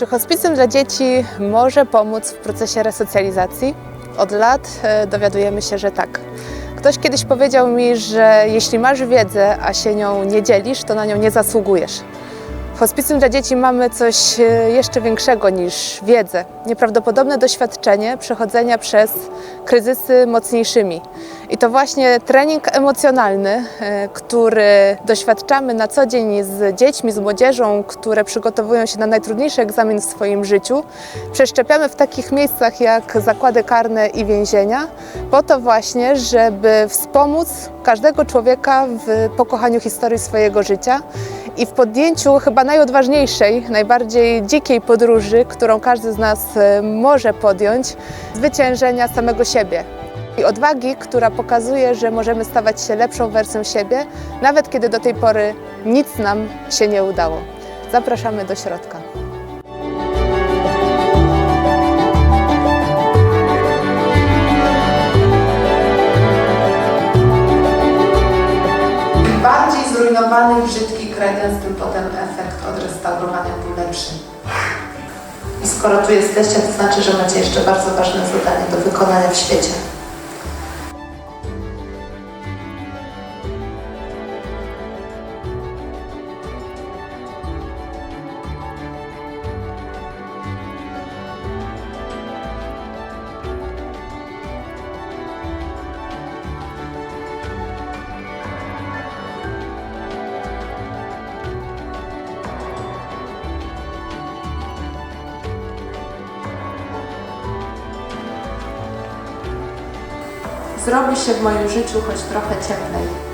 Czy hospicjum dla dzieci może pomóc w procesie resocjalizacji? Od lat e, dowiadujemy się, że tak. Ktoś kiedyś powiedział mi, że jeśli masz wiedzę, a się nią nie dzielisz, to na nią nie zasługujesz. Hospicjum dla dzieci mamy coś e, jeszcze większego niż wiedzę. Nieprawdopodobne doświadczenie przechodzenia przez kryzysy mocniejszymi. I to właśnie trening emocjonalny, e, który doświadczamy na co dzień z dziećmi, z młodzieżą, które przygotowują się na najtrudniejszy egzamin w swoim życiu, przeszczepiamy w takich miejscach jak zakłady karne i więzienia, po to właśnie, żeby wspomóc każdego człowieka w pokochaniu historii swojego życia i w podjęciu chyba najodważniejszej, najbardziej dzikiej podróży, którą każdy z nas e, może podjąć, zwyciężenia samego siebie. I odwagi, która pokazuje, że możemy stawać się lepszą wersją siebie, nawet kiedy do tej pory nic nam się nie udało. Zapraszamy do środka. I brzydki kredens, tym potem efekt odrestaurowania był lepszy. I skoro tu jesteście, to znaczy, że macie jeszcze bardzo ważne zadanie do wykonania w świecie. Zrobi się w moim życiu choć trochę cieplej.